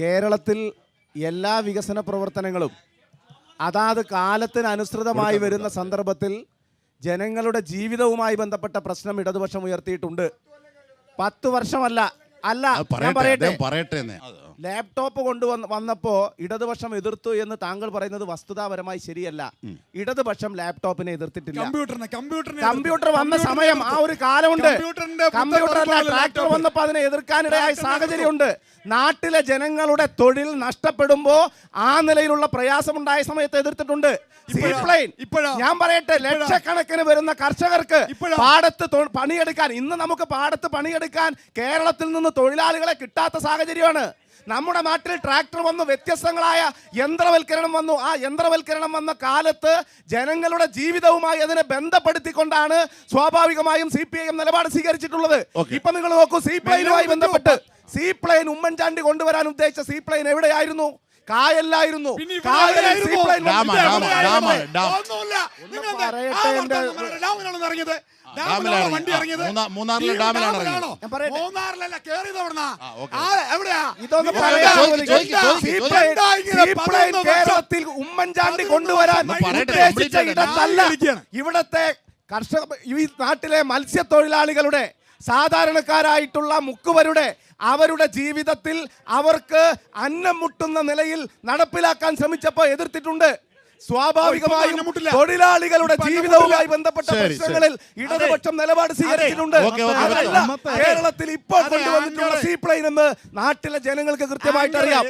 കേരളത്തിൽ എല്ലാ വികസന പ്രവർത്തനങ്ങളും അതാത് കാലത്തിനനുസൃതമായി വരുന്ന സന്ദർഭത്തിൽ ജനങ്ങളുടെ ജീവിതവുമായി ബന്ധപ്പെട്ട പ്രശ്നം ഇടതുപക്ഷം ഉയർത്തിയിട്ടുണ്ട്. പത്ത് വർഷമല്ല. അല്ല ഞാൻ പറയട്ടെ പറയട്ടെ. ലാപ്ടോപ്പ് കൊണ്ടുവന്ന് വന്നപ്പോ ഇടതുപക്ഷം എതിർത്തു എന്ന് താങ്കൾ പറയുന്നത് വസ്തുതാപരമായി ശരിയല്ല. ഇടതുപക്ഷം ലാപ്ടോപ്പിനെ എതിർത്തിട്ടില്ല. കമ്പ്യൂട്ടറിനെ കമ്പ്യൂട്ടറിനെ കമ്പ്യൂട്ടർ വന്ന സമയം ആ ഒരു കാലമുണ്ട്. കമ്പ്യൂട്ടർ അല്ല ട്രാക്ടർ ലാപ്ടോപ്പ്. വന്നപ്പോ അതിനെ എതിർക്കാനിടയായ സാഹചര്യമുണ്ട്. നാട്ടിലെ ജനങ്ങളുടെ തൊഴിൽ നഷ്ടപ്പെടുമ്പോ ആ നിലയിലുള്ള പ്രയാസമുണ്ടായ സമയത്ത് എതിർത്തിട്ടുണ്ട്. ഇപ്പോഴാ? ഞാൻ പറയട്ടെ ലക്ഷക്കണക്കിന് വരുന്ന കർഷകർക്ക് പാടത്ത് പണിയെടുക്കാൻ ഇന്ന് നമുക്ക് പാടത്ത് പണിയെടുക്കാൻ കേരളത്തിൽ നിന്ന് തൊഴിലാളികളെ കിട്ടാത്ത സാഹചര്യമാണ്. നമ്മുടെ നാട്ടിൽ ട്രാക്ടർ വന്നു വ്യത്യസ്തങ്ങളായ യന്ത്രവൽക്കരണം വന്നു. ആ യന്ത്രവൽക്കരണം വന്ന കാലത്ത് ജനങ്ങളുടെ ജീവിതവുമായി അതിനെ ബന്ധപ്പെടുത്തിക്കൊണ്ടാണ് സ്വാഭാവികമായും സി പി ഐ എം നിലപാട് സ്വീകരിച്ചിട്ടുള്ളത്. ഇപ്പൊ നിങ്ങൾ നോക്കൂ സി പി ഐ ബന്ധപ്പെട്ട് സീപ്ലെയിൻ ഉമ്മൻചാണ്ടി കൊണ്ടുവരാൻ ഉദ്ദേശിച്ച സീപ്ലെയിൻ എവിടെയായിരുന്നു കായല്ലായിരുന്നു. ഇറങ്ങിയത്? മൂന്നാറിലെ ഡാമിലാണ്? കേരളത്തിൽ ഉമ്മൻചാണ്ടി കൊണ്ടുവരാൻ ഉദ്ദേശിച്ച ഇടത്തല്ല. ഇവിടത്തെ കർഷക ഈ നാട്ടിലെ മത്സ്യത്തൊഴിലാളികളുടെ സാധാരണക്കാരായിട്ടുള്ള മുക്കുവരുടെ അവരുടെ ജീവിതത്തിൽ അവർക്ക് അന്നം മുട്ടുന്ന നിലയിൽ നടപ്പിലാക്കാൻ ശ്രമിച്ചപ്പോൾ എതിർത്തിട്ടുണ്ട്. സ്വാഭാവികമായും തൊഴിലാളികളുടെ ജീവിതവുമായി ബന്ധപ്പെട്ട പ്രശ്നങ്ങളിൽ ഇടതുപക്ഷം നിലപാട് സ്വീകരിച്ചിട്ടുണ്ട്. അതല്ല കേരളത്തിൽ ഇപ്പോൾ കൊണ്ടുവന്നിട്ടുള്ള സീപ്ലൈൻ എന്ന് നാട്ടിലെ ജനങ്ങൾക്ക് കൃത്യമായിട്ട് അറിയാം.